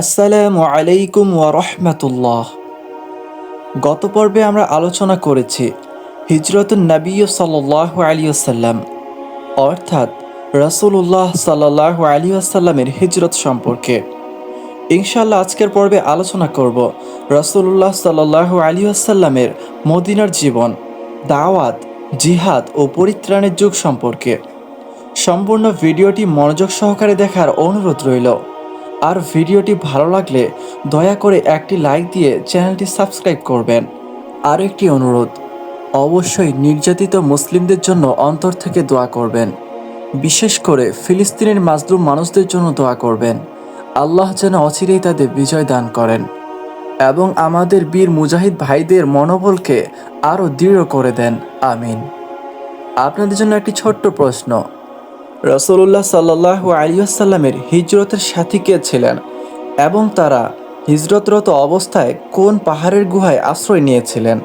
আসসালামু আলাইকুম ওয়া রহমাতুল্লাহ। গত পর্বে আমরা আলোচনা করেছি হিজরতুন নবী সাল্লাহ আলিয়াল্লাম অর্থাৎ রসুল্লাহ সাল্লাহ আলিয়াল্লামের হিজরত সম্পর্কে। ইনশাল্লাহ আজকের পর্বে আলোচনা করব রসুল্লাহ সাল্লাহ আলিয়াল্লামের মদিনার জীবন, দাওয়াত, জিহাদ ও পরিত্রাণের যুগ সম্পর্কে। সম্পূর্ণ ভিডিওটি মনোযোগ সহকারে দেখার অনুরোধ রইল। আর ভিডিওটি ভালো লাগলে দয়া করে একটি লাইক দিয়ে চ্যানেলটি সাবস্ক্রাইব করবেন। আর একটি অনুরোধ, অবশ্যই নির্যাতিত মুসলিমদের জন্য অন্তর থেকে দোয়া করবেন। বিশেষ করে ফিলিস্তিনের মাজলুম মানুষদের জন্য দোয়া করবেন। আল্লাহ যেন অচিরেই তাদের বিজয় দান করেন এবং আমাদের বীর মুজাহিদ ভাইদের মনোবলকে আরও দৃঢ় করে দেন। আমিন। আপনাদের জন্য একটি ছোট্ট প্রশ্ন রসুল্লাহ সাল্লাহ আলিয়াসাল্লামের হিজরতের সাথী কে ছিলেন এবং তারা হিজরতরত অবস্থায় কোন পাহাড়ের গুহায় আশ্রয় নিয়েছিলেন?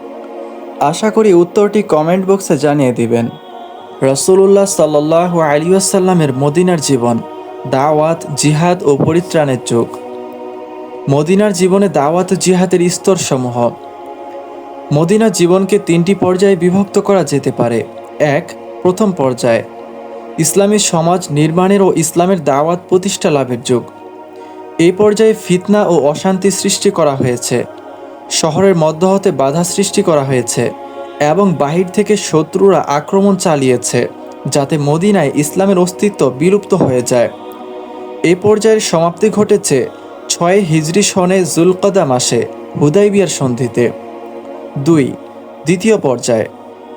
আশা করি উত্তরটি কমেন্ট বক্সে জানিয়ে দিবেন। রসুল্লাহ সাল্লাহ আলিয়াসাল্লামের মদিনার জীবন, দাওয়াত, জিহাদ ও পরিত্রাণের যুগ। মদিনার জীবনে দাওয়াত জিহাদের স্তরসমূহ। মদিনার জীবনকে তিনটি পর্যায়ে বিভক্ত করা যেতে পারে। এক, প্রথম পর্যায়ে। ইসলামী সমাজ নির্মাণের ও ইসলামের দাওয়াত প্রতিষ্ঠা লাভের যুগ। এই পর্যায়ে ফিতনা ও অশান্তি সৃষ্টি করা হয়েছে। শহরের মধ্য হতে বাধা সৃষ্টি করা হয়েছে এবং বাহির থেকে শত্রুরা আক্রমণ চালিয়েছে যাতে মদিনায় ইসলামের অস্তিত্ব বিলুপ্ত হয়ে যায়। এই পর্যায়ের সমাপ্তি ঘটেছে ছয় হিজরি সনে জুলকদা মাসে, হুদাইবিয়ার সন্ধিতে। দুই, দ্বিতীয় পর্যায়ে।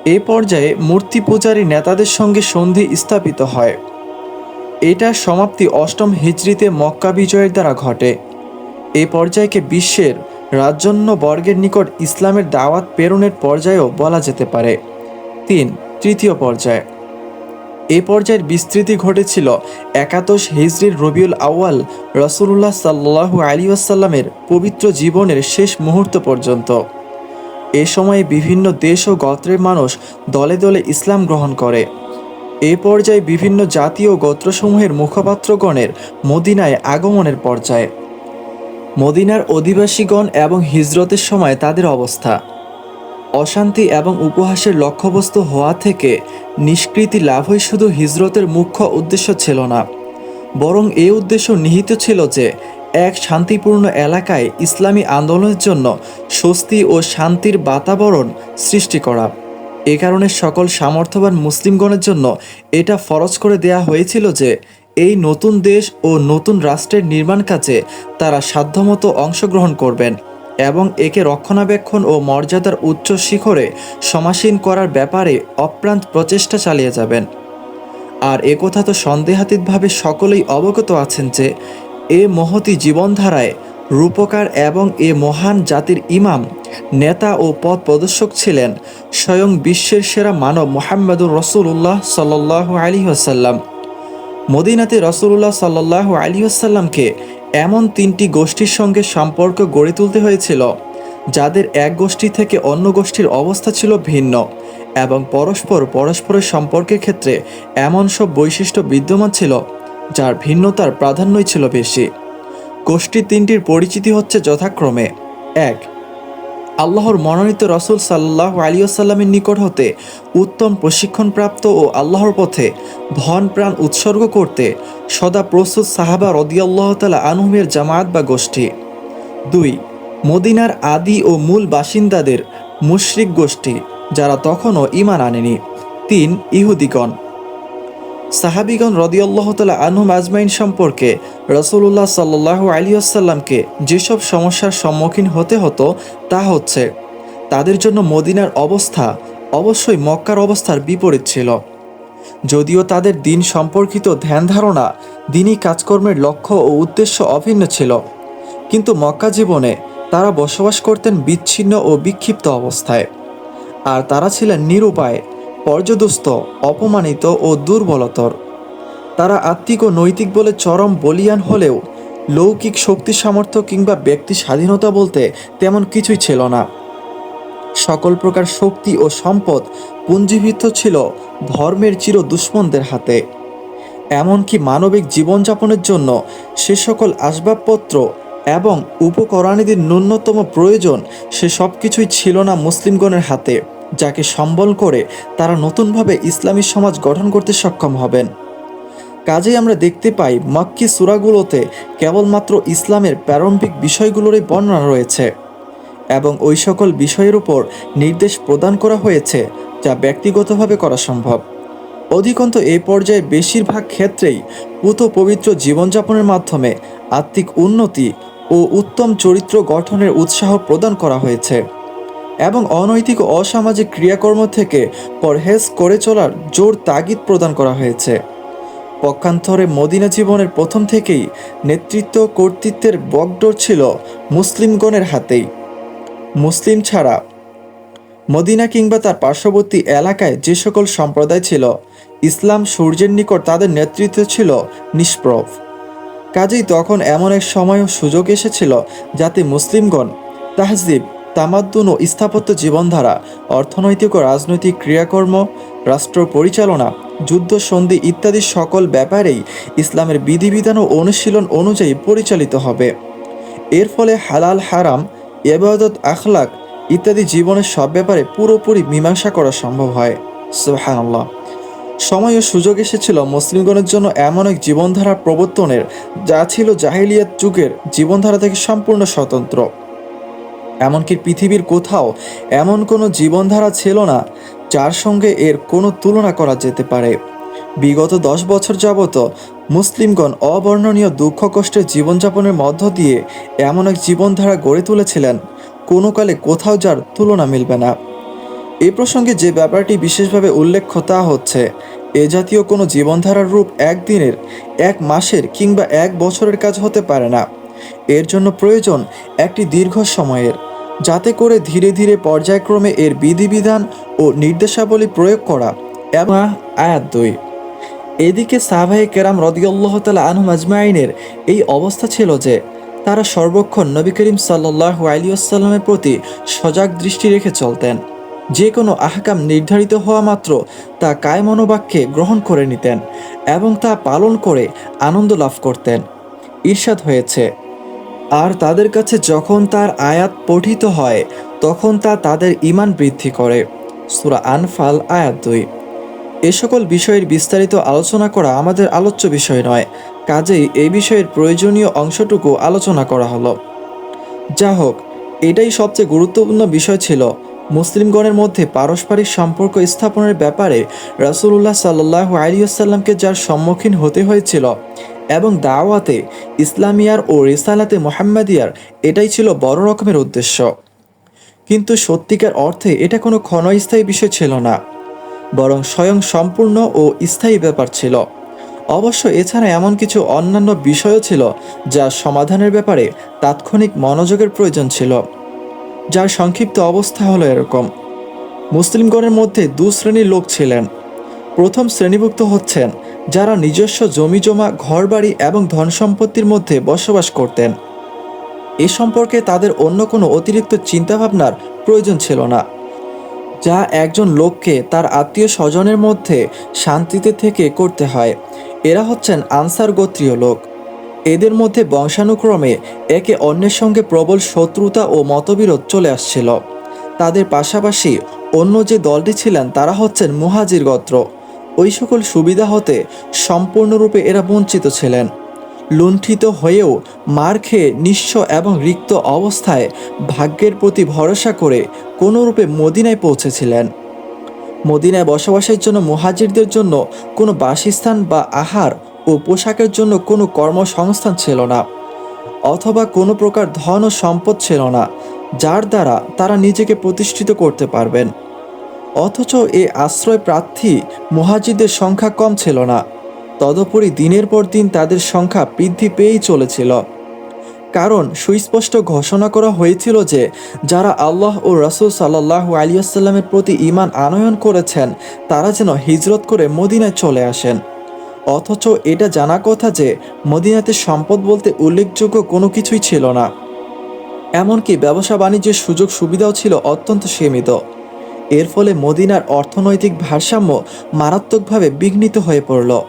এই পর্যায়ে মূর্তি পূজারী নেতাদের সঙ্গে সন্ধি স্থাপিত হয়। এটার সমাপ্তি অষ্টম হিজড়িতে মক্কা বিজয়ের দ্বারা ঘটে। এ পর্যায়কে বিশ্বের রাজন্য বর্গের নিকট ইসলামের দাওয়াত প্রেরণের পর্যায়েও বলা যেতে পারে। তিন, তৃতীয় পর্যায়। এ পর্যায়ের বিস্তৃতি ঘটেছিল একাদশ হিজরির রবিউল আউয়াল রসুল্লাহ সাল্লু আলী আসাল্লামের পবিত্র জীবনের শেষ মুহূর্ত পর্যন্ত। এ সময়ে বিভিন্ন দেশ ও গোত্রের মানুষ দলে দলে ইসলাম গ্রহণ করে। এ পর্যায়ে বিভিন্ন জাতীয় গোত্রসমূহের মুখপাত্রগণের মদিনায় আগমনের পর্যায়ে। মদিনার অধিবাসীগণ এবং হিজরতের সময় তাদের অবস্থা। অশান্তি এবং উপহাসের লক্ষ্যবস্তু হওয়া থেকে নিষ্কৃতি লাভই শুধু হিজরতের মুখ্য উদ্দেশ্য ছিল না, বরং এই উদ্দেশ্য নিহিত ছিল যে এক শান্তিপূর্ণ এলাকায় ইসলামী আন্দোলনের জন্য স্বস্তি ও শান্তির বাতাবরণ সৃষ্টি করা। এ কারণে সকল সামর্থ্যবান মুসলিমগণের জন্য এটা ফরজ করে দেয়া হয়েছিল যে, এই নতুন দেশ ও নতুন রাষ্ট্রের নির্মাণ কাজে তারা সাধ্যমতো অংশগ্রহণ করবেন এবং একে রক্ষণাবেক্ষণ ও মর্যাদার উচ্চ শিখরে সমাসীন করার ব্যাপারে অপ্রান্ত প্রচেষ্টা চালিয়ে যাবেন। আর একথা তো সন্দেহাতীতভাবে সকলেই অবগত আছেন যে এ মহতি জীবনধারায় রূপকার এবং এ মহান জাতির ইমাম, নেতা ও পথ প্রদর্শক ছিলেন স্বয়ং বিশ্বের সেরা মানব মোহাম্মদুর রসুল্লাহ সাল্লাহ আলী আসাল্লাম মদিনাতে রসুল্লাহ সাল্লাহ আলী আসাল্লামকে এমন তিনটি গোষ্ঠীর সঙ্গে সম্পর্ক গড়ে তুলতে হয়েছিল, যাদের এক গোষ্ঠী থেকে অন্য গোষ্ঠীর অবস্থা ছিল ভিন্ন এবং পরস্পর পরস্পরের সম্পর্কের ক্ষেত্রে এমন সব বৈশিষ্ট্য বিদ্যমান ছিল যার ভিন্নতার প্রাধান্যই ছিল বেশি। গোষ্ঠী তিনটির পরিচিতি হচ্ছে যথাক্রমে, এক, আল্লাহর মনোনীত রসুল সাল্লাহ আলিয়াসাল্লামের নিকট হতে উত্তম প্রশিক্ষণপ্রাপ্ত ও আল্লাহর পথে ধন প্রাণ উৎসর্গ করতে সদা প্রস্তুত সাহাবা রদিয়াল্লাহ তালা আনহুমের জামায়াত বা গোষ্ঠী। দুই, মদিনার আদি ও মূল বাসিন্দাদের মুশরিক গোষ্ঠী, যারা তখনও ইমান আনেনি। তিন, ইহুদিগণ। সাহাবিগণ রদিয়াল্লাহ তালা আনহুম আজমাইন সম্পর্কে রসুল্লাহ সাল্লাহ আলিয়াসাল্লামকে যেসব সমস্যার সম্মুখীন হতে হতো তা হচ্ছে, তাদের জন্য মদিনার অবস্থা অবশ্যই মক্কার অবস্থার বিপরীত ছিল। যদিও তাদের দিন সম্পর্কিত ধ্যান ধারণা দিনই কাজকর্মের লক্ষ্য ও উদ্দেশ্য অভিন্ন ছিল, কিন্তু মক্কা জীবনে তারা বসবাস করতেন বিচ্ছিন্ন ও বিক্ষিপ্ত অবস্থায়। আর তারা ছিলেন নিরুপায় পর্যদস্ত, অপমানিত ও দুর্বলতর। তারা আত্মিক ও নৈতিক বলে চরম বলিয়ান হলেও লৌকিক শক্তি সামর্থ্য কিংবা ব্যক্তি স্বাধীনতা বলতে তেমন কিছুই ছিল না। সকল প্রকার শক্তি ও সম্পদ পুঞ্জীভূত ছিল ধর্মের চির দুশ্মনদের হাতে। এমনকি মানবিক জীবনযাপনের জন্য সে সকল আসবাবপত্র এবং উপকরণীদের ন্যূনতম প্রয়োজন সে সব কিছুই ছিল না মুসলিমগণের হাতে। যাকে সম্বল করে তারা নতুনভাবে ইসলামী সমাজ গঠন করতে সক্ষম হবেন। কাজেই আমরা দেখতে পাই, মক্কি সুরাগুলোতে কেবলমাত্র ইসলামের প্রারম্ভিক বিষয়গুলোরই বর্ণনা রয়েছে এবং ওই সকল বিষয়ের উপর নির্দেশ প্রদান করা হয়েছে যা ব্যক্তিগতভাবে করা সম্ভব। অধিকন্ত এই পর্যায়ে বেশিরভাগ ক্ষেত্রেই পুত পবিত্র জীবনযাপনের মাধ্যমে আত্মিক উন্নতি ও উত্তম চরিত্র গঠনের উৎসাহ প্রদান করা হয়েছে। এবং অনৈতিক ও অসামাজিক ক্রিয়াকর্ম থেকে পরহেজ করে চলার জোর তাগিদ প্রদান করা হয়েছে। পক্ষান্তরে মদিনা জীবনের প্রথম থেকেই নেতৃত্ব কর্তৃত্বের বকডোর ছিল মুসলিমগণের হাতেই। মুসলিম ছাড়া মদিনা কিংবা তার পার্শ্ববর্তী এলাকায় যে সকল সম্প্রদায় ছিল, ইসলাম সূর্যের নিকট তাদের নেতৃত্ব ছিল নিষ্প্রভ। কাজেই তখন এমন এক সময় সুযোগ এসেছিল যাতে মুসলিমগণ তাহজিব তামাদ্দুন ও স্থাপত্য জীবনধারা, অর্থনৈতিক ও রাজনৈতিক ক্রিয়াকর্ম, রাষ্ট্র পরিচালনা, যুদ্ধ সন্ধি ইত্যাদি সকল ব্যাপারেই ইসলামের বিধিবিধান ও অনুশীলন অনুযায়ী পরিচালিত হবে। এর ফলে হালাল, হারাম এবাদত আখলাক ইত্যাদি জীবনের সব ব্যাপারে পুরোপুরি মীমাংসা করা সম্ভব হয়। সুবহানাল্লাহ। সময় ও সুযোগ এসেছিল মুসলিমগণের জন্য এমন এক জীবনধারা প্রবর্তনের, যা ছিল জাহিলিয়াত যুগের জীবনধারা থেকে সম্পূর্ণ স্বতন্ত্র। এমনকি পৃথিবীর কোথাও এমন কোনো জীবনধারা ছিল না যার সঙ্গে এর কোনো তুলনা করা যেতে পারে। বিগত দশ বছর যাবত মুসলিমগণ অবর্ণনীয় দুঃখ কষ্টের জীবনযাপনের মধ্য দিয়ে এমন এক জীবনধারা গড়ে তুলেছিলেন, কোনো কালে কোথাও যার তুলনা মিলবে না। এ প্রসঙ্গে যে ব্যাপারটি বিশেষভাবে উল্লেখ্য তা হচ্ছে, এ জাতীয় কোনো জীবনধারার রূপ একদিনের, এক মাসের কিংবা এক বছরের কাজ হতে পারে না। এর জন্য প্রয়োজন একটি দীর্ঘ সময়ের, যাতে করে ধীরে ধীরে পর্যায়ক্রমে এর বিধিবিধান ও নির্দেশাবলী প্রয়োগ করা এবং আয়াত দুই। এদিকে সাহাবাহে কেরাম রদিউল্লাহ তালা আনহু আজমাইনের এই অবস্থা ছিল যে, তারা সর্বক্ষণ নবী করিম সাল্লাহ আলিয়াল্লামের প্রতি সজাগ দৃষ্টি রেখে চলতেন। যে কোনো আহকাম নির্ধারিত হওয়া মাত্র তা কায়মনোবাক্যে গ্রহণ করে নিতেন এবং তা পালন করে আনন্দ লাভ করতেন। ঈর্ষাদ হয়েছে আর তাদের কাছে যখন তার আয়াত পঠিত হয়, তখন তা তাদের ইমান বৃদ্ধি করে। সুরা আনফাল, আয়াত দুই। এ সকল বিষয়ের বিস্তারিত আলোচনা করা আমাদের আলোচ্য বিষয় নয়, কাজেই এই বিষয়ের প্রয়োজনীয় অংশটুকু আলোচনা করা হলো। যা হোক, এটাই সবচেয়ে গুরুত্বপূর্ণ বিষয় ছিল। মুসলিমগণের মধ্যে পারস্পরিক সম্পর্ক স্থাপনের ব্যাপারে রাসুল্লাহ সাল্লাহ আলিয়াল্লামকে যার সম্মুখীন হতে হয়েছিল এবং দাওয়াতে ইসলামিয়ার ও রিসালাতে মোহাম্মদিয়ার এটাই ছিল বড় রকমের উদ্দেশ্য। কিন্তু সত্যিকার অর্থে এটা কোনো ক্ষণস্থায়ী বিষয় ছিল না, বরং স্বয়ং সম্পূর্ণ ও স্থায়ী ব্যাপার ছিল। অবশ্য এছাড়া এমন কিছু অন্যান্য বিষয়ও ছিল যা সমাধানের ব্যাপারে তাৎক্ষণিক মনোযোগের প্রয়োজন ছিল, যার সংক্ষিপ্ত অবস্থা হলো এরকম। মুসলিমগণের মধ্যে দু শ্রেণির লোক ছিলেন। প্রথম শ্রেণীভুক্ত হচ্ছেন যারা নিজস্ব জমিজমা ঘরবাড়ি এবং ধন সম্পত্তির মধ্যে বসবাস করতেন। এ সম্পর্কে তাদের অন্য কোনো অতিরিক্ত চিন্তাভাবনার প্রয়োজন ছিল না। যা একজন লোককে তার আত্মীয় স্বজনের মধ্যে শান্তিতে থেকে করতে হয়। এরা হচ্ছেন আনসার গোত্রীয় লোক। এদের মধ্যে বংশানুক্রমে একে অন্যের সঙ্গে প্রবল শত্রুতা ও মতবিরোধ চলে আসছিল। তাদের পাশাপাশি অন্য যে দলটি ছিলেন, তারা হচ্ছেন মুহাজির গোত্র। ওই সকল সুবিধা হতে সম্পূর্ণরূপে এরা বঞ্চিত ছিলেন। লুণ্ঠিত হয়েও মার খেয়ে নিঃস্ব এবং রিক্ত অবস্থায় ভাগ্যের প্রতি ভরসা করে কোনোরূপে মদিনায় পৌঁছেছিলেন। মদিনায় বসবাসের জন্য মুহাজিরদের জন্য কোনো বাসস্থান বা আহার ও পোশাকের জন্য কোনো কর্মসংস্থান ছিল না, অথবা কোনো প্রকার ধন ও সম্পদ ছিল না, যার দ্বারা তারা নিজেকে প্রতিষ্ঠিত করতে পারবেন। অথচ এ আশ্রয় প্রার্থী মুহাজিদের সংখ্যা কম ছিল না। তদুপরি দিনের পর দিন তাদের সংখ্যা বৃদ্ধি পেয়েই চলেছিল। কারণ সুস্পষ্ট ঘোষণা করা হয়েছিল যে, যারা আল্লাহ ও রাসুল সাল্লাহ আলিয়াস্লামের প্রতি ইমান আনয়ন করেছেন, তারা যেন হিজরত করে মদিনায় চলে আসেন। অথচ এটা জানা কথা যে, মদিনাতে সম্পদ বলতে উল্লেখযোগ্য কোনো কিছুই ছিল না। এমনকি ব্যবসা বাণিজ্যের সুযোগ সুবিধাও ছিল অত্যন্ত সীমিত। এর ফলে মদিনার অর্থনৈতিক ভারসাম্য মারাত্মকভাবে বিঘ্নিত হয়ে পড়ল।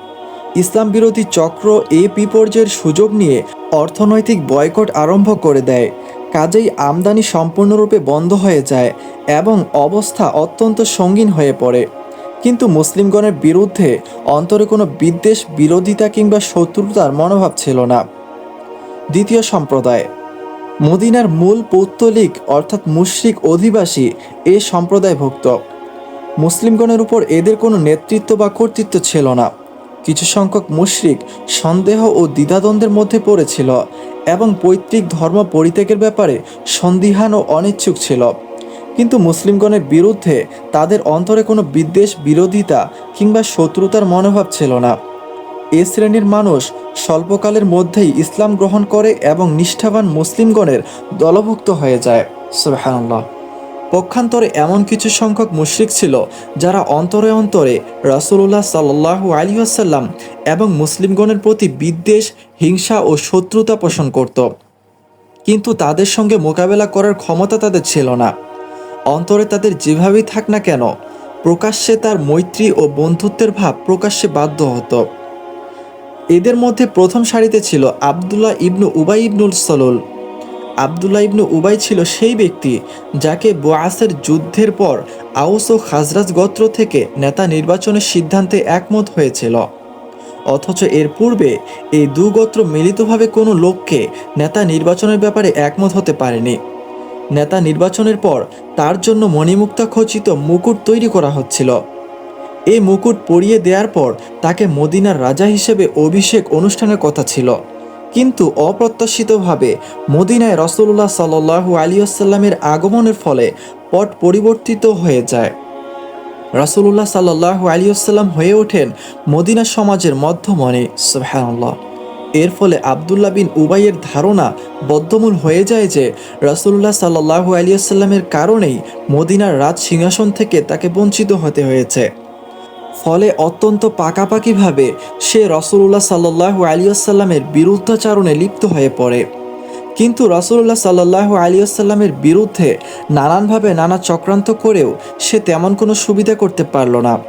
ইসলাম বিরোধী চক্র এ বিপর্যয়ের সুযোগ নিয়ে অর্থনৈতিক বয়কট আরম্ভ করে দেয়। কাজেই আমদানি সম্পূর্ণরূপে বন্ধ হয়ে যায় এবং অবস্থা অত্যন্ত সঙ্গীন হয়ে পড়ে। কিন্তু মুসলিমগণের বিরুদ্ধে অন্তরে কোনো বিদ্বেষ, বিরোধিতা কিংবা শত্রুতার মনোভাব ছিল না। দ্বিতীয় সম্প্রদায় মদিনার মূল পৌত্তলিক, অর্থাৎ মুশরিক অধিবাসী, এ সম্প্রদায়ভুক্ত। মুসলিমগণের উপর এদের কোনো নেতৃত্ব বা কর্তৃত্ব ছিল না। কিছু সংখ্যক মুশরিক সন্দেহ ও দ্বিধাদ্বন্দ্বের মধ্যে পড়েছিল এবং পৈতৃক ধর্ম পরিত্যাগের ব্যাপারে সন্দিহান ও অনিচ্ছুক ছিল। কিন্তু মুসলিমগণের বিরুদ্ধে তাদের অন্তরে কোনো বিদ্বেষ, বিরোধিতা কিংবা শত্রুতার মনোভাব ছিল না। এ শ্রেণির মানুষ স্বল্পকালের মধ্যেই ইসলাম গ্রহণ করে এবং নিষ্ঠাবান মুসলিমগণের দলভুক্ত হয়ে যায়। সুবহানাল্লাহ। পক্ষান্তরে এমন কিছু সংখ্যক মুশরিক ছিল যারা অন্তরে অন্তরে রাসূলুল্লাহ সাল্লাল্লাহু আলী আসাল্লাম এবং মুসলিমগণের প্রতি বিদ্বেষ, হিংসা ও শত্রুতা পোষণ করত। কিন্তু তাদের সঙ্গে মোকাবেলা করার ক্ষমতা তাদের ছিল না। অন্তরে তাদের যেভাবেই থাক না কেন, প্রকাশ্যে তার মৈত্রী ও বন্ধুত্বের ভাব প্রকাশ্যে বাধ্য হতো। এদের মধ্যে প্রথম সারিতে ছিল আবদুল্লাহ ইবনু উবাই ইবনুল সলুল। আবদুল্লাহ ইবনু উবাই ছিল সেই ব্যক্তি যাকে বোয়াসের যুদ্ধের পর আউস ও খাজরাজ গোত্র থেকে নেতা নির্বাচনের সিদ্ধান্তে একমত হয়েছিল। অথচ এর পূর্বে এই দু গোত্র মিলিতভাবে কোনো লোককে নেতা নির্বাচনের ব্যাপারে একমত হতে পারেনি। নেতা নির্বাচনের পর তার জন্য মণিমুক্তা খচিত মুকুট তৈরি করা হচ্ছিল। এই মুকুট পরিয়ে দেওয়ার পর তাকে মদিনার রাজা হিসেবে অভিষেক অনুষ্ঠানের কথা ছিল। কিন্তু অপ্রত্যাশিতভাবে মদিনায় রসুল্লাহ সাল্লু আলিয়াল্লামের আগমনের ফলে পট পরিবর্তিত হয়ে যায়। রসুল্লাহ সাল্লাহ আলিয়াল্লাম হয়ে ওঠেন মদিনা সমাজের মধ্যমণি, সুবহানাল্লাহ। এর ফলে আবদুল্লাহ বিন উবাইয়ের ধারণা বদ্ধমূল হয়ে যায় যে রসুল্লাহ সাল্লাহু আলিয়াল্লামের কারণেই মদিনার রাজ সিংহাসন থেকে তাকে বঞ্চিত হতে হয়েছে। ফলে অত্যন্ত পাকাপাকিভাবে সে রসুল্লাহ সাল্লাহু আলিয়াল্লামের বিরুদ্ধাচারণে লিপ্ত হয়ে পড়ে। কিন্তু রসুল্লাহ সাল্লাহু আলিয়াল্লামের বিরুদ্ধে নানানভাবে নানা চক্রান্ত করেও সে তেমন কোনো সুবিধা করতে পারল না।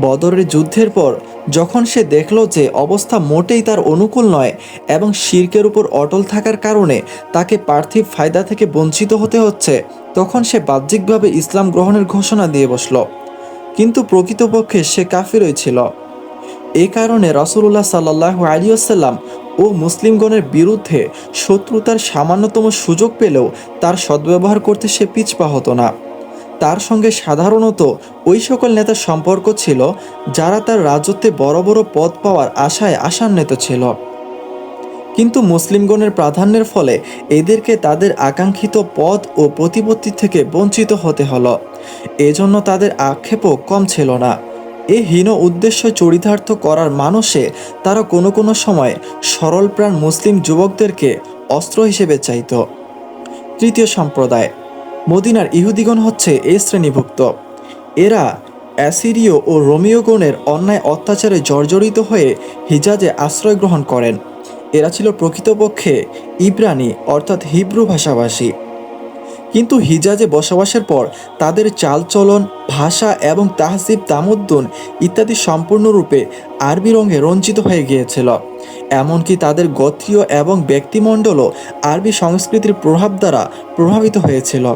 বদরের যুদ্ধের পর যখন সে দেখল যে অবস্থা মোটেই তার অনুকূল নয় এবং শির্কের উপর অটল থাকার কারণে তাকে পার্থিব ফায়দা থেকে বঞ্চিত হতে হচ্ছে, তখন সে বাহ্যিকভাবে ইসলাম গ্রহণের ঘোষণা দিয়ে বসল। কিন্তু প্রকৃতপক্ষে সে কাফিরই ছিল। এ কারণে রসুল্লাহ সাল্লাহ আলিয়াল্লাম ও মুসলিমগণের বিরুদ্ধে শত্রুতার সামান্যতম সুযোগ পেলেও তার সদ্ব্যবহার করতে সে পিছপা হতো না। তার সঙ্গে সাধারণত ওই সকল নেতার সম্পর্ক ছিল, যারা তার রাজত্বে বড় বড় পদ পাওয়ার আশায় আশান্বিত ছিল। কিন্তু মুসলিমগণের প্রাধান্যের ফলে এদেরকে তাদের আকাঙ্ক্ষিত পদ ও প্রতিপত্তি থেকে বঞ্চিত হতে হলো। এজন্য তাদের আক্ষেপও কম ছিল না। এ হীন উদ্দেশ্য চরিতার্থ করার মানুষে তারা কোনো কোনো সময় সরল প্রাণ মুসলিম যুবকদেরকে অস্ত্র হিসেবে চাইত। তৃতীয় সম্প্রদায়, মদিনার ইহুদিগণ হচ্ছে এই শ্রেণীভুক্ত। এরা অ্যাসিরীয় ও রোমিওগণের অন্যায় অত্যাচারে জর্জরিত হয়ে হিজাজে আশ্রয় গ্রহণ করেন। এরা ছিল প্রকৃতপক্ষে ইব্রানি, অর্থাৎ হিব্রু ভাষাভাষী। কিন্তু হিজাজে বসবাসের পর তাদের চালচলন, ভাষা এবং তাহসিব তামুদ্দুন ইত্যাদি সম্পূর্ণরূপে আরবি রঙে রঞ্জিত হয়ে গিয়েছিল। এমনকি তাদের গোত্রীয় এবং ব্যক্তিমণ্ডলও আরবি সংস্কৃতির প্রভাব দ্বারা প্রভাবিত হয়েছিল।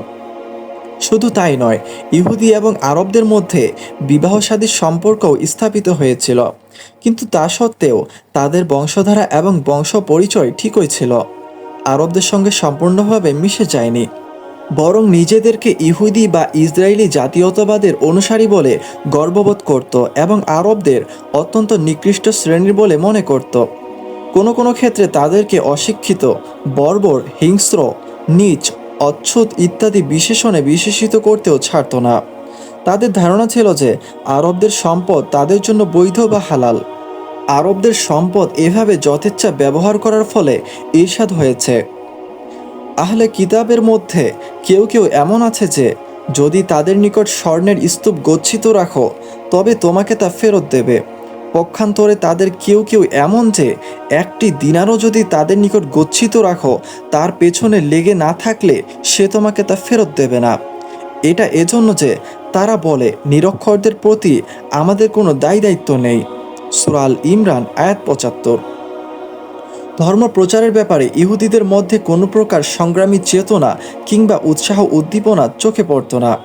শুধু তাই নয়, ইহুদি এবং আরবদের মধ্যে বিবাহসাদীর সম্পর্কও স্থাপিত হয়েছিল। কিন্তু তা সত্ত্বেও তাদের বংশধারা এবং বংশ পরিচয় ঠিকই ছিল। আরবদের সঙ্গে সম্পূর্ণভাবে মিশে যায়নি। বরং নিজেদেরকে ইহুদি বা ইসরায়েলি জাতীয়তাবাদের অনুসারী বলে গর্ববোধ করত এবং আরবদের অত্যন্ত নিকৃষ্ট শ্রেণির বলে মনে করত। কোনো কোনো ক্ষেত্রে তাদেরকে অশিক্ষিত, বর্বর, হিংস্র, নীচ, অচ্ছুত ইত্যাদি বিশেষণে বিশেষিত করতেও ছাড়ত না। তাদের ধারণা ছিল যে আরবদের সম্পদ তাদের জন্য বৈধ বা হালাল। আরবদের সম্পদ এভাবে যথেচ্ছা ব্যবহার করার ফলে ঈর্ষাদ হয়েছে। আহলে কিতাবের মধ্যে কেউ কেউ এমন আছে যে, যদি তাদের নিকট স্বর্ণের স্তূপ গচ্ছিত রাখো, তবে তোমাকে তা ফেরত দেবে। পক্ষান্তরে তাদের কেউ কেউ এমন যে, একটি দিনারও যদি তাদের নিকট গচ্ছিত রাখো, তার পেছনে লেগে না থাকলে সে তোমাকে তা ফেরত দেবে না। এটা এজন্য যে তারা বলে, নিরক্ষরদের প্রতি আমাদের কোনো দায় দায়িত্ব নেই। সুরাল ইমরান, আয়াত পঁচাত্তর। ধর্ম প্রচারের ব্যাপারে ইহুদিদের মধ্যে কোনো প্রকার সংগ্রামী চেতনা কিংবা উৎসাহ উদ্দীপনা চোখে পড়ত না।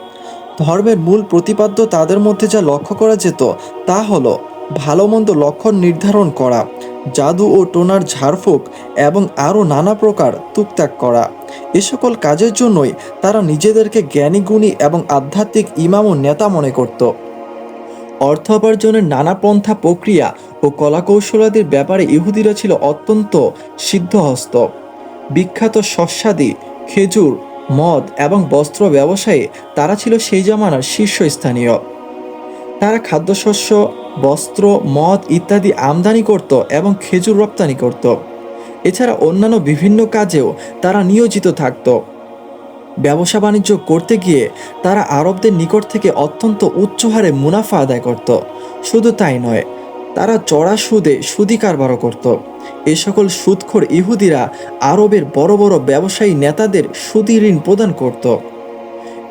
ধর্মের মূল প্রতিপাদ্য তাদের মধ্যে যা লক্ষ্য করা যেত তা হলো ভালো মন্দ লক্ষণ নির্ধারণ করা। জাদু ও টোনার ঝাড়ফুঁক এবং আরও নানা প্রকার তুকতাক করা। এ সকল কাজের জন্যই তারা নিজেদেরকে জ্ঞানী, গুণী এবং আধ্যাত্মিক ইমাম ও নেতা মনে করত। অর্থ উপার্জনের নানা পন্থা প্রক্রিয়া ও কলাকৌশলাদির ব্যাপারে ইহুদিরা ছিল অত্যন্ত সিদ্ধহস্ত। বিখ্যাত শস্যাদি, খেজুর, মদ এবং বস্ত্র ব্যবসায়ে তারা ছিল সেই জামানার শীর্ষস্থানীয়। তারা খাদ্যশস্য বস্ত্র, মদ ইত্যাদি আমদানি করত এবং খেজুর রপ্তানি করত। এছাড়া অন্যান্য বিভিন্ন কাজেও তারা নিয়োজিত থাকত। ব্যবসা বাণিজ্য করতে গিয়ে তারা আরবদের নিকট থেকে অত্যন্ত উচ্চ হারে মুনাফা আদায় করত। শুধু তাই নয়, তারা চড়া সুদে সুদি কারবারও করত। এ সকল সুদখোর ইহুদিরা আরবের বড় বড় ব্যবসায়ী নেতাদের সুদি ঋণ প্রদান করত।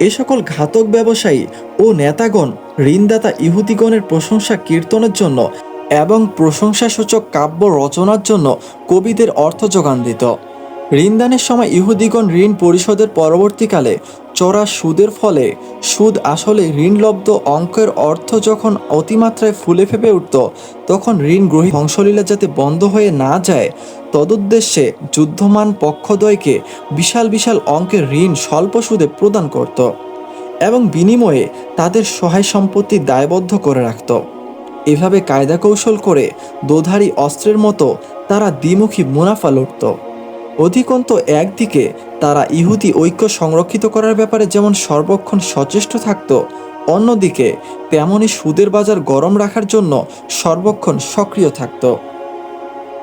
এ সকল ঘাতক ব্যবসায়ী ও নেতাগণ ঋণদাতা ইহুদিগণের প্রশংসা কীর্তনের জন্য এবং প্রশংসাসূচক কাব্য রচনার জন্য কবিদের অর্থ যোগান দিত। ঋণদানের সময় ইহুদিগণ ঋণ পরিশোধের পরবর্তীকালে চড়া সুদের ফলে সুদ আসলে ঋণলব্ধ অঙ্কের অর্থ যখন অতিমাত্রায় ফুলে ফেপে উঠত, তখন ঋণ গ্রহী ধ্বংসলীলা যাতে বন্ধ হয়ে না যায়, তদুদ্দেশ্যে যুদ্ধমান পক্ষদ্বয়কে বিশাল বিশাল অঙ্কের ঋণ স্বল্প সুদে প্রদান করত। এবং বিনিময়ে তাদের সহায় সম্পত্তি দায়বদ্ধ করে রাখত। এভাবে কায়দা কৌশল করে দোধারি অস্ত্রের মতো তারা দ্বিমুখী মুনাফা লুটত। অধিকন্ত একদিকে তারা ইহুদি ঐক্য সংরক্ষিত করার ব্যাপারে যেমন সর্বক্ষণ সচেষ্ট থাকত, অন্যদিকে তেমনই সুদের বাজার গরম রাখার জন্য সর্বক্ষণ সক্রিয় থাকত।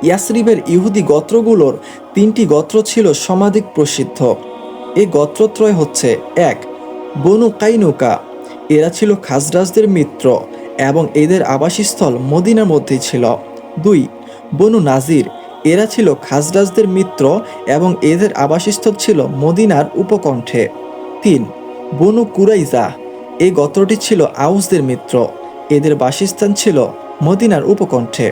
ইয়াসরিবের ইহুদি গোত্রগুলোর তিনটি গোত্র ছিল সমাধিক প্রসিদ্ধ। এই গোত্রত্রয় হচ্ছে এক বনু কাইনুকা। এরা ছিল খাজরাজদের মিত্র এবং এদের আবাসস্থল মদিনার মধ্যেই ছিল। দুই, বনু নাজির। এরা ছিল খাজরাজদের মিত্র এবং এদের আবাসস্থল ছিল মদিনার উপকণ্ঠে। তিন, বনু কুরাইজা। এই গোত্রটি ছিল আউসদের মিত্র। এদের বাসস্থান ছিল মদিনার উপকণ্ঠে।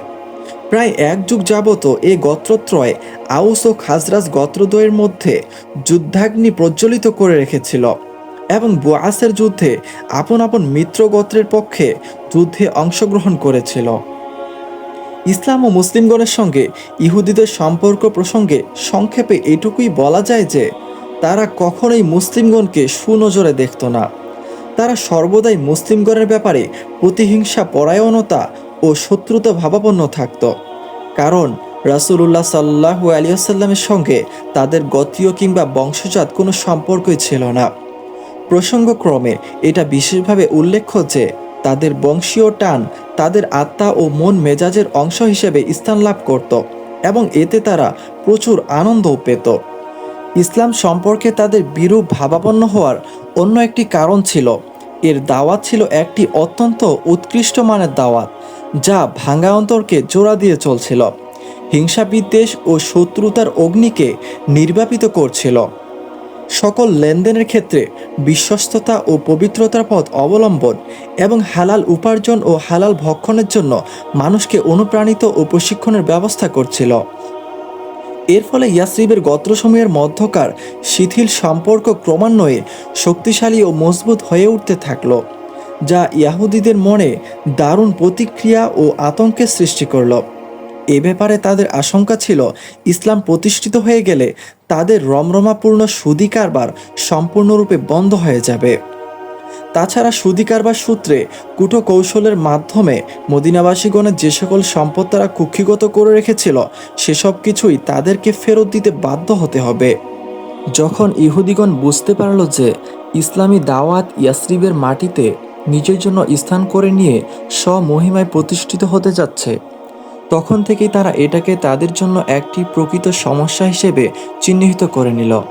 প্রায় এক যুগ যাবত এই গোত্রত্রয় আউস ও খাজরাজ গোত্রদ্বয়ের মধ্যে যুদ্ধাগ্নি প্রজ্বলিত করে রেখেছিল। এবং বুয়াসের যুদ্ধে আপন আপন মিত্র গোত্রের পক্ষে যুদ্ধে অংশগ্রহণ করেছিল। ইসলাম ও মুসলিমগণের সঙ্গে ইহুদিদের সম্পর্ক প্রসঙ্গে সংক্ষেপে এটুকুই বলা যায় যে, তারা কখনোই মুসলিমগণকে সুনজরে দেখত না। তারা সর্বদাই মুসলিমগণের ব্যাপারে প্রতিহিংসা, পরায়ণতা ও শত্রুতা ভাবাপন্ন থাকত। কারণ রাসুলুল্লাহ সাল্লাহু আলিয়াল্লামের সঙ্গে তাদের গতীয় কিংবা বংশজাত কোনো সম্পর্কই ছিল না। প্রসঙ্গক্রমে এটা বিশেষভাবে উল্লেখ্য যে, তাদের বংশীয় টান তাদের আত্মা ও মন মেজাজের অংশ হিসেবে স্থান লাভ করত এবং এতে তারা প্রচুর আনন্দও পেত। ইসলাম সম্পর্কে তাদের বিরূপ ভাবাপন্ন হওয়ার অন্য একটি কারণ ছিল। এর দাওয়াত ছিল একটি অত্যন্ত উৎকৃষ্ট মানের দাওয়াত, যা ভাঙ্গা অন্তরকে জোড়া দিয়ে চলছিল। হিংসা বিদ্বেষ ও শত্রুতার অগ্নিকে নির্বাপিত করছিল। সকল লেনদেনের ক্ষেত্রে বিশ্বস্ততা ও পবিত্রতার পথ অবলম্বন এবং হালাল উপার্জন ও হালাল ভক্ষণের জন্য মানুষকে অনুপ্রাণিত ও প্রশিক্ষণের ব্যবস্থা করছিল। এর ফলে ইয়াসরিবের গোত্রসমূহের মধ্যকার শিথিল সম্পর্ক ক্রমান্বয়ে শক্তিশালী ও মজবুত হয়ে উঠতে থাকল, যা ইয়াহুদিদের মনে দারুণ প্রতিক্রিয়া ও আতঙ্কের সৃষ্টি করল। এ ব্যাপারে তাদের আশঙ্কা ছিল ইসলাম প্রতিষ্ঠিত হয়ে গেলে তাদের রমরমাপূর্ণ সুদি কারবার সম্পূর্ণরূপে বন্ধ হয়ে যাবে। তাছাড়া সুদি কারবার সূত্রে কুটো কৌশলের মাধ্যমে মদিনাবাসীগণের যে সকল সম্পদ তারা কুক্ষিগত করে রেখেছিল, সেসব কিছুই তাদেরকে ফেরত দিতে বাধ্য হতে হবে। যখন ইহুদিগণ বুঝতে পারল যে ইসলামী দাওয়াত ইয়াসরিবের মাটিতে নিজের জন্য স্থান করে নিয়ে স্বমহিমায় প্রতিষ্ঠিত হতে যাচ্ছে তখন থেকেই তারা এটাকে তাদের জন্য একটি প্রকৃত সমস্যা হিসেবে চিহ্নিত করে নিল।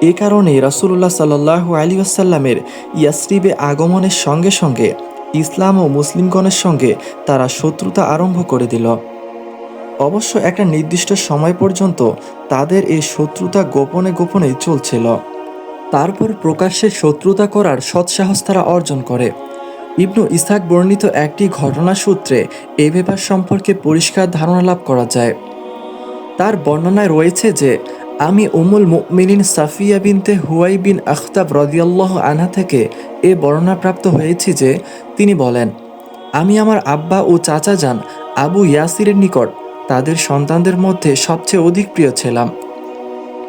এ কারণে রাসুল্লাহ সাল্লাহ আলী আসাল্লামের ইয়াসরিবে আগমনের সঙ্গে সঙ্গে ইসলাম ও মুসলিমগণের সঙ্গে তারা শত্রুতা আরম্ভ করে দিল। অবশ্য একটা নির্দিষ্ট সময় পর্যন্ত তাদের এই শত্রুতা গোপনে গোপনে চলছিল। তারপর প্রকাশ্যে শত্রুতা করার সৎসাহস তারা অর্জন করে। ইবনু ইসাক বর্ণিত একটি ঘটনা সূত্রে এ ব্যাপার সম্পর্কে পরিষ্কার ধারণা লাভ করা যায়। তার বর্ণনায় রয়েছে যে, আমি উমুল মুমিনিন সাফিয়া বিনতে হুয়াই বিন আখতাব রদিয়াল্লাহ আনহা থেকে এ বর্ণনাপ্রাপ্ত হয়েছি যে, তিনি বলেন, আমি আমার আব্বা ও চাচা যান আবু ইয়াসিরের নিকট। তাদের সন্তানদের মধ্যে সবচেয়ে অধিক প্রিয় ছিলাম।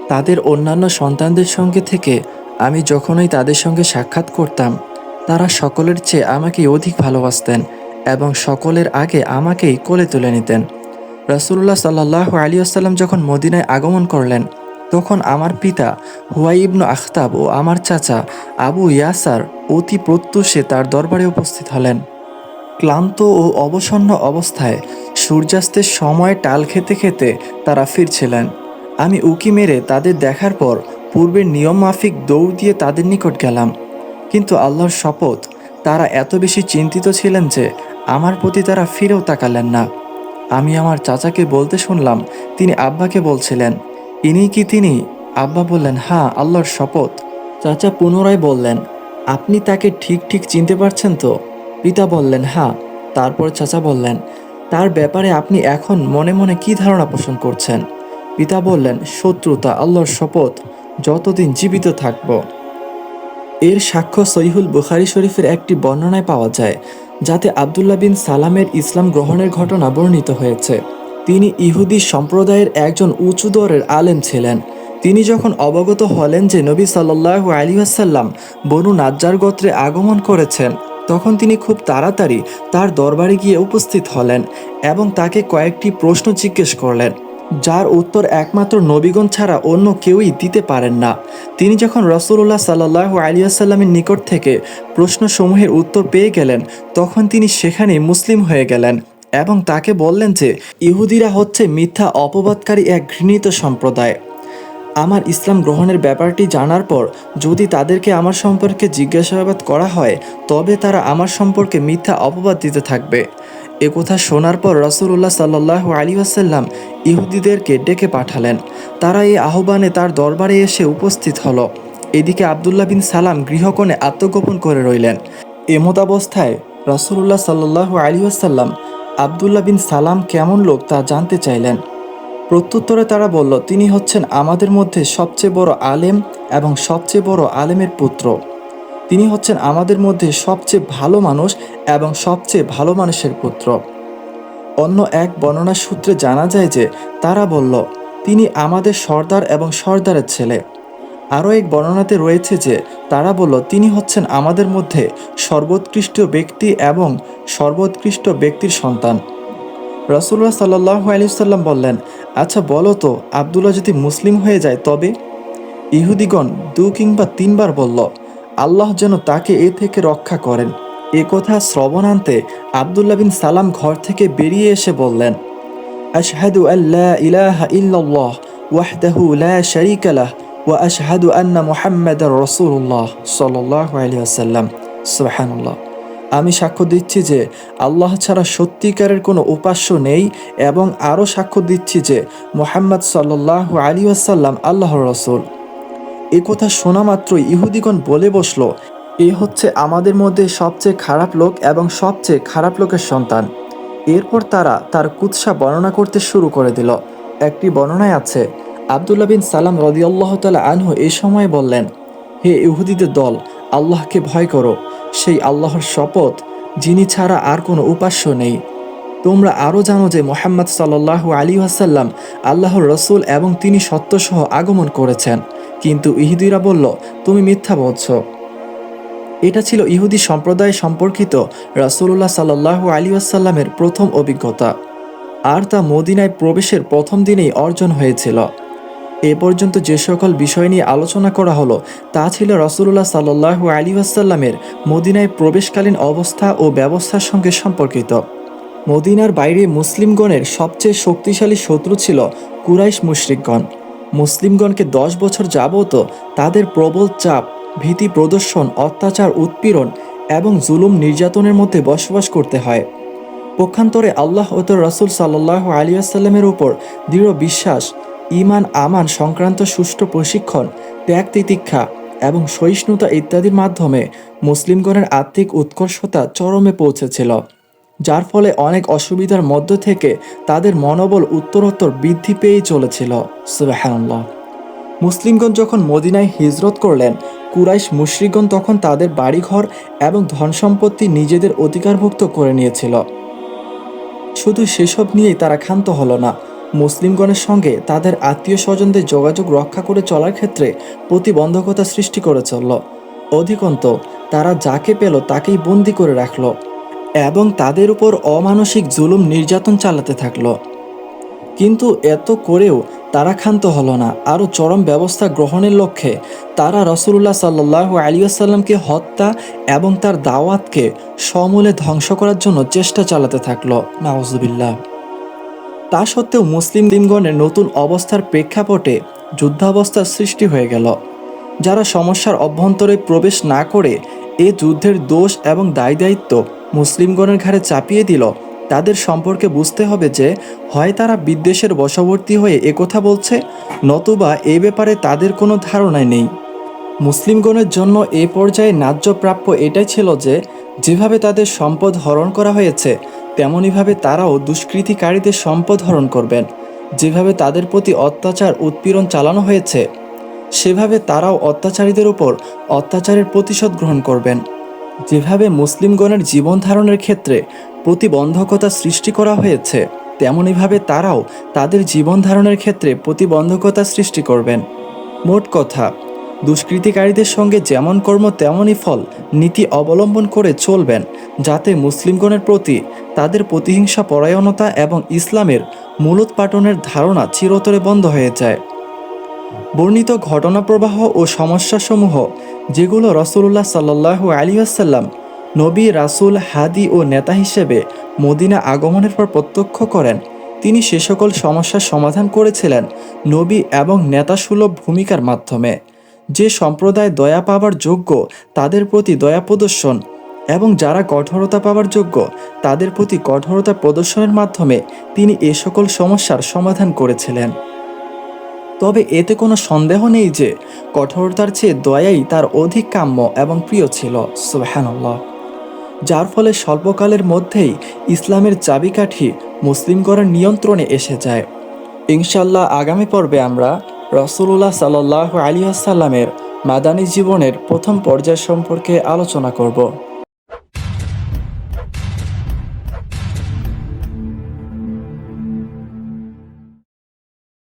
তাদের অন্যান্য সন্তানদের সঙ্গে থেকে আমি যখনই তাদের সঙ্গে সাক্ষাৎ করতাম তারা সকলের চেয়ে আমাকে অধিক ভালোবাসতেন এবং সকলের আগে আমাকেই কোলে তুলে নিতেন। রাসুল্লাহ সাল্লাহ আলী যখন মদিনায় আগমন করলেন, তখন আমার পিতা হুয়াইবনু আখতাব ও আমার চাচা আবু ইয়াসার অতি প্রত্যুষে তার দরবারে উপস্থিত হলেন। ক্লান্ত ও অবসন্ন অবস্থায় সূর্যাস্তের সময় টাল খেতে খেতে তারা ফিরছিলেন। আমি উকি মেরে তাদের দেখার পর পূর্বের নিয়ম মাফিক দৌড় দিয়ে তাদের নিকট গেলাম। কিন্তু আল্লাহর শপথ, তারা এত বেশি চিন্তিত ছিলেন যে আমার প্রতি তারা ফিরেও তাকালেন না। আমি আমার চাচাকে বলতে শুনলাম, তিনি আব্বাকে বলছিলেন, ইনি কি তিনি? আব্বা বললেন হ্যাঁ আল্লাহর শপথ। চাচা পুনরায় বললেন, আপনি তাকে ঠিক ঠিক চিনতে পারছেন তো? পিতা বললেন হ্যাঁ তারপর চাচা বললেন, তার ব্যাপারে আপনি এখন মনে মনে কি ধারণা পোষণ করছেন? পিতা বললেন, শত্রুতা, আল্লাহর শপথ, যতদিন জীবিত থাকব। এর সাক্ষ্য সহিহুল বুখারি শরীফের একটি বর্ণনায় পাওয়া যায়, যাতে আবদুল্লাহ বিন সালামের ইসলাম গ্রহণের ঘটনা বর্ণিত হয়েছে। তিনি ইহুদি সম্প্রদায়ের একজন উঁচু দরের আলেম ছিলেন। তিনি যখন অবগত হলেন যে নবী সাল্লাহ আলী আসাল্লাম বনু নাজ্জার গোত্রে আগমন করেছেন, তখন তিনি খুব তাড়াতাড়ি তার দরবারে গিয়ে উপস্থিত হলেন এবং তাকে কয়েকটি প্রশ্ন জিজ্ঞেস করলেন। যার উত্তর একমাত্র নবীগণ ছাড়া অন্য কেউই দিতে পারেন না। তিনি যখন রসুল্লাহ সাল্লাহ আলিয়াসাল্লামের নিকট থেকে প্রশ্নসমূহের উত্তর পেয়ে গেলেন, তখন তিনি সেখানে মুসলিম হয়ে গেলেন এবং তাকে বললেন যে, ইহুদিরা হচ্ছে মিথ্যা, অপবাদকারী এক ঘৃণিত সম্প্রদায়। আমার ইসলাম গ্রহণের ব্যাপারটি জানার পর যদি তাদেরকে আমার সম্পর্কে জিজ্ঞাসাবাদ করা হয়, তবে তারা আমার সম্পর্কে মিথ্যা, অপবাদ দিতে থাকবে। এ কথা শোনার পর রসুল্লাহ সাল্লাহ আলী আসাল্লাম ইহুদিদেরকে ডেকে পাঠালেন। তারা এই আহ্বানে তার দরবারে এসে উপস্থিত হলো। এদিকে আবদুল্লাহ বিন সালাম গৃহকোণে আত্মগোপন করে রইলেন। এমতাবস্থায় রসুল্লাহ সাল্লাহ আলী আসাল্লাম আবদুল্লাহ বিন সালাম কেমন লোক তা জানতে চাইলেন। প্রত্যুত্তরে তারা বলল, তিনি হচ্ছেন আমাদের মধ্যে সবচেয়ে বড় আলেম এবং সবচেয়ে বড় আলেমের পুত্র। তিনি হচ্ছেন আমাদের মধ্যে সবচেয়ে ভালো মানুষ এবং সবচেয়ে ভালো মানুষের পুত্র। অন্য এক বর্ণনা সূত্রে জানা যায় যে, তারা বলল, তিনি আমাদের সর্দার এবং সর্দারের ছেলে। আরও এক বর্ণনাতে রয়েছে যে, তারা বলল, তিনি হচ্ছেন আমাদের মধ্যে সর্বোৎকৃষ্ট ব্যক্তি এবং সর্বোৎকৃষ্ট ব্যক্তির সন্তান। রসুল্লাহ সাল্লাহ আলিয়াল্লাম বললেন আচ্ছা বলো তো, আবদুল্লাহ যদি মুসলিম হয়ে যায় তবে? ইহুদিগণ দু কিংবা তিনবার বলল আল্লাহ যেন তাকে এ থেকে রক্ষা করেন। এ কথা শ্রবণান্তে আবদুল্লাহ বিন সালাম ঘর থেকে বেরিয়ে এসে বললেন, আশহাদু আল্লাহ ইলাহা ইল্লাল্লাহ ওয়াহদাহু লা শারীকা লাহ ওয়া আশহাদু আন্না মুহাম্মাদার রাসূলুল্লাহ সাল্লাল্লাহু আলাইহি ওয়াসাল্লাম। সুবহানাল্লাহ। আমি সাক্ষ্য দিচ্ছি যে আল্লাহ ছাড়া সত্যিকারের কোনো উপাস্য নেই এবং আরও সাক্ষ্য দিচ্ছি যে মোহাম্মদ সাল্লাহ আলী আসাল্লাম আল্লাহর রসুল। এ কথা শোনা মাত্র ইহুদিগণ বলে বসল, এ হচ্ছে আমাদের মধ্যে সবচেয়ে খারাপ লোক এবং সবচেয়ে খারাপ লোকের সন্তান। এরপর তারা তার কুৎসা বর্ণনা করতে শুরু করে দিল। একটি বর্ণনায় আছে, আবদুল্লাহ বিন সালাম রদিয়াল্লাহ তালা আনহু এই সময় বললেন, হে ইহুদিদের দল, আল্লাহকে ভয় করো। সেই আল্লাহর শপথ, যিনি ছাড়া আর কোনো উপাস্য নেই। তোমরা আরও জানো যে মোহাম্মদ সাল্লাহ আলী আসাল্লাম আল্লাহর রসুল এবং তিনি সত্যসহ আগমন করেছেন। কিন্তু ইহুদিরা বলল, তুমি মিথ্যা বলছ। এটা ছিল ইহুদি সম্প্রদায় সম্পর্কিত রাসুল্লাহ সাল্লাহ আলী আসাল্লামের প্রথম অভিজ্ঞতা। আর তা মদিনায় প্রবেশের প্রথম দিনেই অর্জন হয়েছিল। এ পর্যন্ত যে সকল বিষয় নিয়ে আলোচনা করা হলো, তা ছিল রসুল্লাহ সাল্লু আলী আসাল্লামের মদিনায় প্রবেশকালীন অবস্থা ও ব্যবস্থার সঙ্গে সম্পর্কিত। মদিনার বাইরে মুসলিমগণের সবচেয়ে শক্তিশালী শত্রু ছিল কুরাইশ মুশরিকগণ। মুসলিমগণকে দশ বছর যাবত তাদের প্রবল চাপ, ভীতি প্রদর্শন, অত্যাচার, উৎপীড়ন এবং জুলুম নির্যাতনের মধ্যে বসবাস করতে হয়। পক্ষান্তরে আল্লাহ ও রসুল সাল্লাহ আলিয়াসাল্লামের উপর দৃঢ় বিশ্বাস ইমান আমান সংক্রান্ত সুষ্ঠু প্রশিক্ষণ, ত্যাগ তিতিক্ষা এবং সহিষ্ণুতা ইত্যাদির মাধ্যমে মুসলিমগণের আর্থিক উৎকর্ষতা চরমে পৌঁছেছিল। যার ফলে অনেক অসুবিধার মধ্য থেকে তাদের মনোবল উত্তরোত্তর বৃদ্ধি পেয়েই চলেছিল। সুবাহান্লাহ মুসলিমগণ যখন মদিনায় হিজরত করলেন, কুরাইশ মুশরিকগণ তখন তাদের বাড়িঘর এবং ধন সম্পত্তি নিজেদের অধিকারভুক্ত করে নিয়েছিল। শুধু সেসব নিয়েই তারা ক্ষান্ত হলো না। মুসলিমগণের সঙ্গে তাদের আত্মীয় স্বজনদের যোগাযোগ রক্ষা করে চলার ক্ষেত্রে প্রতিবন্ধকতা সৃষ্টি করে চলল। অধিকন্ত, তারা যাকে পেল তাকেই বন্দি করে রাখল। এবং তাদের উপর অমানসিক জুলুম নির্যাতন চালাতে থাকল। কিন্তু এত করেও তারা ক্ষান্ত হলো না, আরও চরম ব্যবস্থা গ্রহণের লক্ষ্যে তারা রসুল্লাহ সাল্লু আলিয়াসাল্লামকে হত্যা এবং তার দাওয়াতকে সমূলে ধ্বংস করার জন্য চেষ্টা চালাতে থাকল। নাওজুবিল্লাহ তা সত্ত্বেও মুসলিম লিমগণের নতুন অবস্থার প্রেক্ষাপটে যুদ্ধাবস্থার সৃষ্টি হয়ে গেল। যারা সমস্যার অভ্যন্তরে প্রবেশ না করে এ যুদ্ধের দোষ এবং দায় দায়িত্ব মুসলিমগণের ঘাড়ে চাপিয়ে দিল। তাদের সম্পর্কে বুঝতে হবে যে, হয় তারা বিদ্বেষের বশবর্তী হয়ে একথা বলছে, নতুবা এ ব্যাপারে তাদের কোনো ধারণাই নেই। মুসলিমগণের জন্য এ পর্যায়ে ন্যায্য প্রাপ্য এটাই ছিল যে, যেভাবে তাদের সম্পদ হরণ করা হয়েছে তেমনইভাবে তারাও দুষ্কৃতিকারীদের সম্পদ হরণ করবেন। যেভাবে তাদের প্রতি অত্যাচার, উৎপীড়ন চালানো হয়েছে সেভাবে তারাও অত্যাচারীদের উপর অত্যাচারের প্রতিশোধ গ্রহণ করবেন। যেভাবে মুসলিমগণের জীবন ধারণের ক্ষেত্রে প্রতিবন্ধকতা সৃষ্টি করা হয়েছে তেমনইভাবে তারাও তাদের জীবন ধারণের ক্ষেত্রে প্রতিবন্ধকতা সৃষ্টি করবেন। মোট কথা, দুষ্কৃতিকারীদের সঙ্গে যেমন কর্ম, তেমনই ফল নীতি অবলম্বন করে চলবেন, যাতে মুসলিমগণের প্রতি তাদের প্রতিহিংসা পরায়ণতা এবং ইসলামের মূলোৎপাটনের ধারণা চিরতরে বন্ধ হয়ে যায়। বর্ণিত ঘটনা প্রবাহ ও সমস্যাসমূহ, যেগুলো রসুল্লাহ সাল্লাহু আলী আসাল্লাম নবী, রাসুল, হাদি ও নেতা হিসেবে মদিনা আগমনের পর প্রত্যক্ষ করেন। তিনি সে সকল সমস্যার সমাধান করেছিলেন নবী এবং নেতাসুলভ ভূমিকার মাধ্যমে। যে সম্প্রদায় দয়া পাবার যোগ্য, তাদের প্রতি দয়া প্রদর্শন এবং যারা কঠোরতা পাওয়ার যোগ্য, তাদের প্রতি কঠোরতা প্রদর্শনের মাধ্যমে তিনি এ সকল সমস্যার সমাধান করেছিলেন। তবে এতে কোনো সন্দেহ নেই যে কঠোরতার চেয়ে দয়াই তার অধিক কাম্য এবং প্রিয় ছিল সুবাহান্লাহ যার ফলে স্বল্পকালের মধ্যেই ইসলামের চাবিকাঠি মুসলিমগণের নিয়ন্ত্রণে এসে যায়। ইনশাল্লাহ আগামী পর্বে আমরা রসুল্লাহ সাল্লাহ আলী আসাল্লামের মাদানী জীবনের প্রথম পর্যায় সম্পর্কে আলোচনা করব।